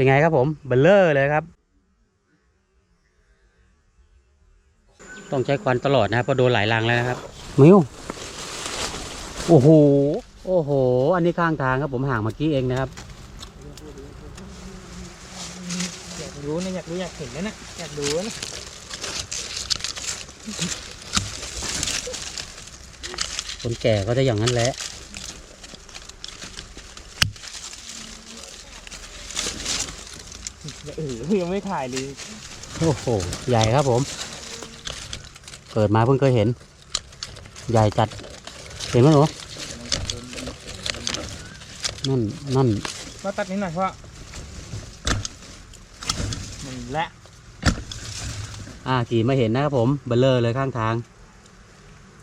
เป็นไงครับผมเบลเลอร์เลยครับ ต้องใช้ควันตลอดนะครับเพราะโดนหลายรังแล้วนะครับ มิวโอ้โห โอ้โห อันนี้ข้างทางครับผมห่างเมื่อกี้เองนะครับ อยากรู้นะอยากรู้อยากเห็นนะนะอยากดูนะคนแก่ก็จะอย่างนั้นแหละ เออยังไม่ถ่ายเลยโอ้โหใหญ่ครับผม เกิดมาเพิ่งเคยเห็น ใหญ่จัด เห็นไหมหนูนั่นนั่นมาตัดนิดหน่อยเพราะมันและอ่ากี่มาเห็นนะครับผมเบลเลอร์เลยข้างทาง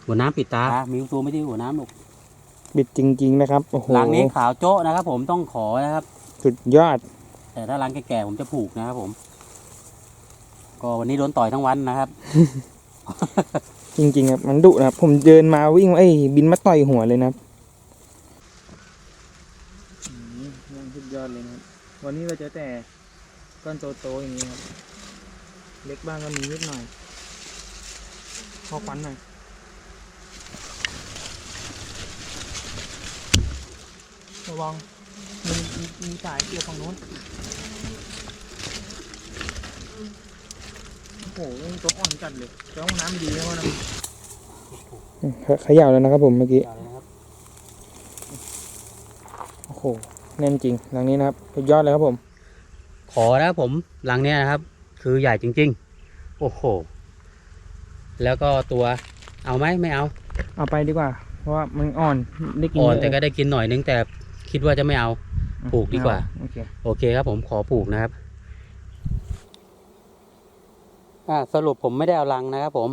หัวน้ำปิดตา มีตัวไม่ได้หัวน้ำหรอกบิดจริง ๆ นะครับโอ้โหหลังนี้ขาวโจ๊ะนะครับผมต้องขอนะครับ สุดยอด แต่ถ้ารังแก่ๆผมจะผูกนะครับผม ก็วันนี้โดนต่อยทั้งวันนะครับ จริงๆครับมันดุนะครับ ผมเดินมาวิ่งมาเอ้ยบินมาต่อยหัวเลยนะครับสุดยอดเลยนะครับ วันนี้เราเจอแต่ก้อนโตๆอย่างนี้ครับ เล็กบ้างก็มีนิดหน่อยพอควันหน่อยระวังมีมีมีสายเกี่ยวฝั่งโน้น โอ้โหนี่ตัวอ่อนจัดเลยแต่ห้องน้ำดีนะวะนะเขย่าแล้วนะครับผมเมื่อกี้โอ้โหแน่นจริงหลังนี้นะครับสุดยอดเลยครับผม ขอนะครับผมรังเนี้ยนะครับ คือใหญ่จริง ๆ โอ้โห แล้วก็ตัวเอาไหมไม่เอา เอาไปดีกว่า เพราะว่ามันอ่อนได้กินอ่อนเยะแต่ก็ได้กินหน่อยนึงแต่คิดว่าจะไม่เอาปลูกดีกว่า โอเคโอเคครับผมขอปลูกนะครับอ่า สรุปผมไม่ได้เอารังนะครับ ผม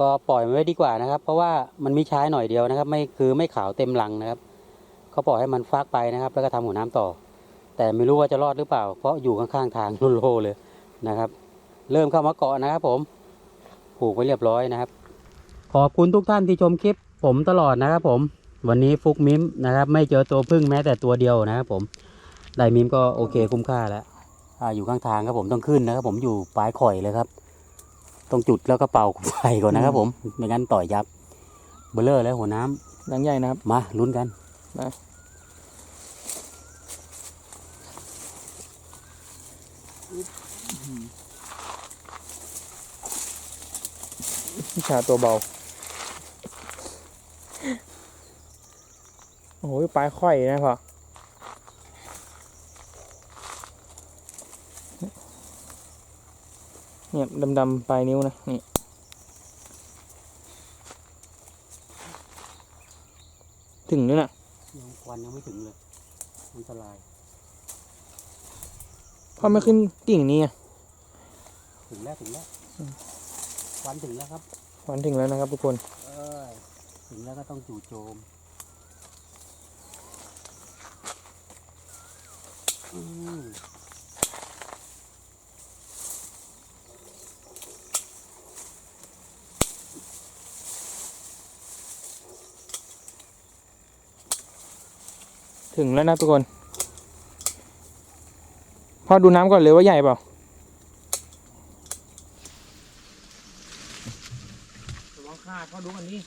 ก็ปล่อยมันไว้ดีกว่านะครับ เพราะว่ามันมีใช้หน่อยเดียวนะครับ ไม่คือไม่ขาวเต็มรังนะครับเขาปล่อยให้มันฟักไปนะครับ แล้วก็ทำหัวน้ำต่อ แต่ไม่รู้ว่าจะรอดหรือเปล่า เพราะอยู่ข้างๆทางโลเลยนะครับ เริ่มเข้ามาเกาะนะครับ ผมปลูกไว้เรียบร้อยนะครับ ขอบคุณทุกท่านที่ชมคลิป ผมตลอดนะครับ ผม วันนี้ฟุกมิมนะครับ ไม่เจอตัวพึ่งแม้แต่ตัวเดียวนะครับ ผมได้มิมก็โอเคคุ้มค่าแล้ว อ่าอยู่ข้างทางครับผมต้องขึ้นนะครับผมอยู่ปลายข่อยเลยครับ ต้องจุดแล้วก็เป่าไฟก่อนนะครับผมไม่งั้นต่อยยับเบลเลอร์แล้วหัวน้ำหลังใหญ่นะครับ มาลุ้นกันพิชาตัวเบา โอ้โหปลายค่อยนะพ่อ เนี่ยดำๆปลายนิ้วนะนี่ถึงนี่นะยังควันยังไม่ถึงเลยอันตรายพ่อไม่ขึ้นกิ่งนี้อะถึงแล้วถึงแล้วควันถึงแล้วครับวันถึงแล้วนะครับทุกคนเอ้ยถึงแล้วก็ต้องจู่โจมอืม ถึงแล้วนะทุกคนพ่อดูน้ำก่อนเลยว่าใหญ่เปล่าระวังขาดพ่อดูกันนี่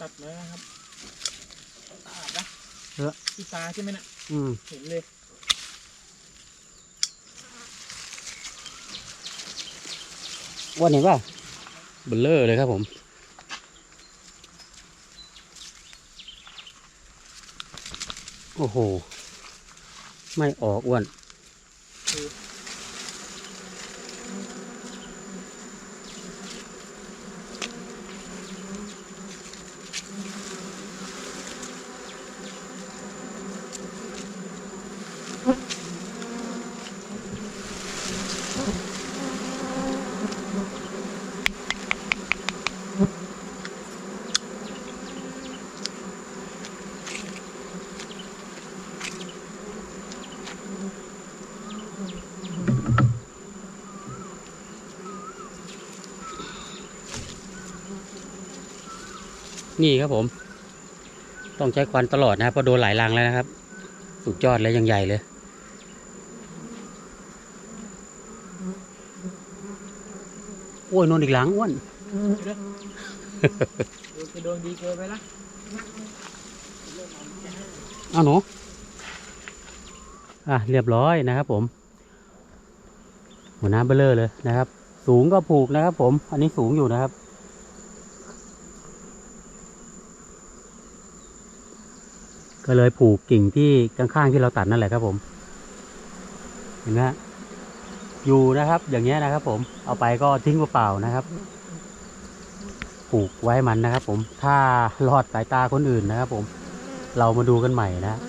ตัดเลยนะครับสะอาดนะที่ตาใช่ไหมนะอืมเห็นเลย วันเห็นป่ะเบลเลอร์เลยครับผม โอ้โห ไม่ออกอ้วน นี่ครับผม ต้องใช้ควันตลอดนะเพราะโดนหลายรังแล้วนะครับ สุดยอดเลยยังใหญ่เลยอ้วนนอนอีกหลังอ้วน ดูจะโดนดีเกินไปละเอาหนูอะเรียบร้อยนะครับผม หัวน้ำเบลเลอร์เลยนะครับ สูงก็ผูกนะครับผม อันนี้สูงอยู่นะครับ ก็เลยผูกกิ่งที่ข้างๆที่เราตัดนั่นแหละครับผม เห็นไหมฮะอยู่นะครับ อย่างเงี้ยนะครับผมเอาไปก็ทิ้งเปล่าๆนะครับ ปลูกไว้มันนะครับ ผมถ้ารอดสายตาคนอื่นนะครับ ผม เรามาดูกันใหม่นะ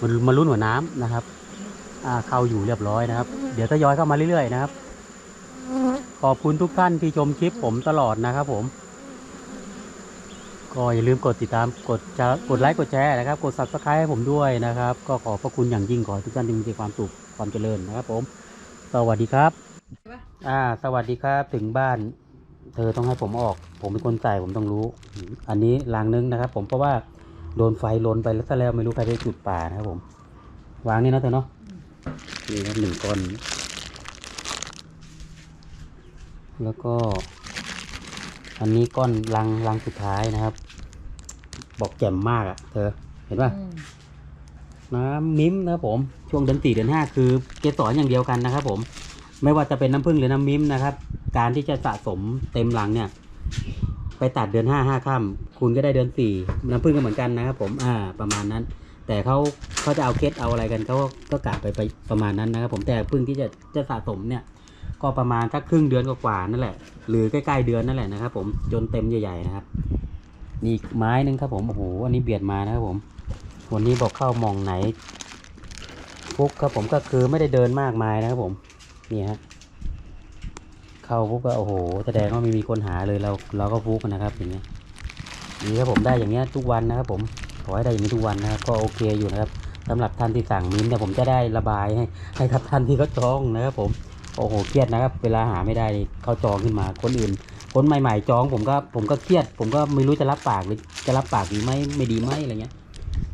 มันมาลุ้นหัวน้ำนะครับอ่าเข้าอยู่เรียบร้อยนะครับ เดี๋ยวทยอยเข้ามาเรื่อยๆนะครับ ขอบคุณทุกท่านที่ชมคลิปผมตลอดนะครับ ผม ก็อย่าลืมกดติดตามกดจะกดไลค์กดแชร์นะครับ กด subscribe ให้ผมด้วยนะครับ ก็ขอบพระคุณอย่างยิ่งขอให้ทุกท่านมีความสุขความเจริญนะครับ ผม สวัสดีครับ อ่า สวัสดีครับถึงบ้าน เธอต้องให้ผมออก ผมเป็นคนใส่ผมต้องรู้ อันนี้ลางนึงนะครับ ผมเพราะว่าโดนไฟลนไปแล้วซะแล้วไม่รู้ใครไปจุดป่านะครับผม วางนี่นะเธอเนาะนี่ครับหนึ่งก้อน แล้วก็ อันนี้ก้อนลังลังสุดท้ายนะครับ บอกแจ่มมากอะ่ะ เธอเห็นป่ะน้ำมิ้มนะครับผม ช่วงเดือนสี่เดือนห้าคือเกสรอย่างเดียวกันนะครับผม ไม่ว่าจะเป็นน้ำผึ้งหรือน้ำมิ้มนะครับ การที่จะสะสมเต็มลังเนี่ย ไปตัดเดือนห้าห้าค่ำคุณก็ได้เดือนสี่น้ำผึ้งก็เหมือนกันนะครับ ผมอ่าประมาณนั้น แต่เขาเขาจะเอาเคสเอาอะไรกันเขาก็กะไปไปประมาณนั้นนะครับ ผมแต่ผึ้งที่จะจะสะสมเนี่ย ก็ประมาณสักครึ่งเดือนกว่าๆนั่นแหละ หรือใกล้ๆเดือนนั่นแหละนะครับ ผมจนเต็มใหญ่ๆนะครับนี่อีกไม้หนึงครับผมโอ้โหอันนี้เบียดมานะครับผม วันนี้บอกเข้ามองไหนฟุกครับผมก็คือไม่ได้เดินมากมายนะครับผมนี่ฮะ เข้าปุ๊บก็โอ้โหแสดงว่าไม่มีคนหาเลยเราเราก็ฟุกนะครับอย่างเงี้ยดีครับผมได้อย่างเงี้ยทุกวันนะครับ ผมขอให้ได้อย่างนี้ทุกวันนะครับ ก็โอเคอยู่นะครับสำหรับท่านที่สั่งมิ้นท์เนี่ยผมจะได้ระบายให้ให้กับท่านที่เขาจองนะครับ ผมโอ้โหเครียดนะครับ เวลาหาไม่ได้เขาจองขึ้นมาคนอื่น คนใหม่ ๆ จองผมก็ผมก็เครียด ผมก็ไม่รู้จะรับปากหรือจะรับปากดีไหมไม่ดีไหมอะไรเงี้ย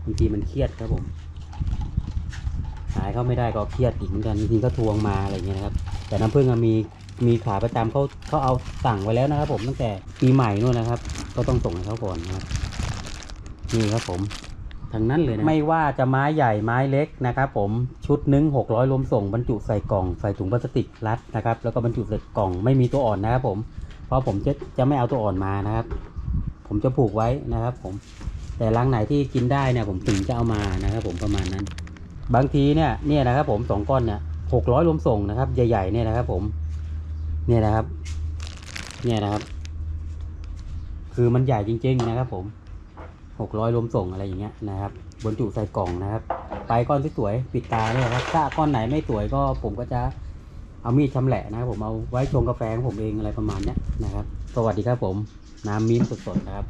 บางทีมันเครียดครับผมหายเขาไม่ได้ก็เครียดอีกเหมือนกันบางทีก็ทวงมาอะไรเงี้ยนะครับแต่น้ำผึ้งอะมี มีขาประจำเขาเขาเอาสั่งไว้แล้วนะครับ ผมตั้งแต่ปีใหม่นู่นนะครับ ก็ต้องส่งให้เขาก่อนนะครับนี่ครับผมทั้งนั้นเลยนะไม่ว่าจะไม้ใหญ่ไม้เล็กนะครับผมชุดหนึ่งหกร้อยรวมส่งบรรจุใส่กล่องใส่ถุงพลาสติกรัดนะครับ แล้วก็บรรจุใส่กล่องไม่มีตัวอ่อนนะครับ ผม เพราะผมจะจะไม่เอาตัวอ่อนมานะครับ ผมจะผูกไว้นะครับ ผมแต่รังไหนที่กินได้เนี่ยผมถึงจะเอามานะครับ ผมประมาณนั้น บางทีเนี่ยเนี่ยนะครับ ผมสองก้อนเนี่ยหกร้อยรวมส่งนะครับ ใหญ่ๆเนี่ยนะครับ ผม เนี่ยนะครับ เนี่ยนะครับ คือมันใหญ่จริง ๆ นะครับ ผมหกร้อยรวมส่งอะไรอย่างเงี้ยนะครับ บรรจุใส่กล่องนะครับ ไปก้อนที่สวยปิดตาเนี่ยครับ ถ้าก้อนไหนไม่สวยก็ผมก็จะเอามีดชำแหละนะครับ ผมเอาไว้ชงกาแฟของผมเองอะไรประมาณเนี้ยนะครับ สวัสดีครับผม น้ำมิ้นสดๆนะครับ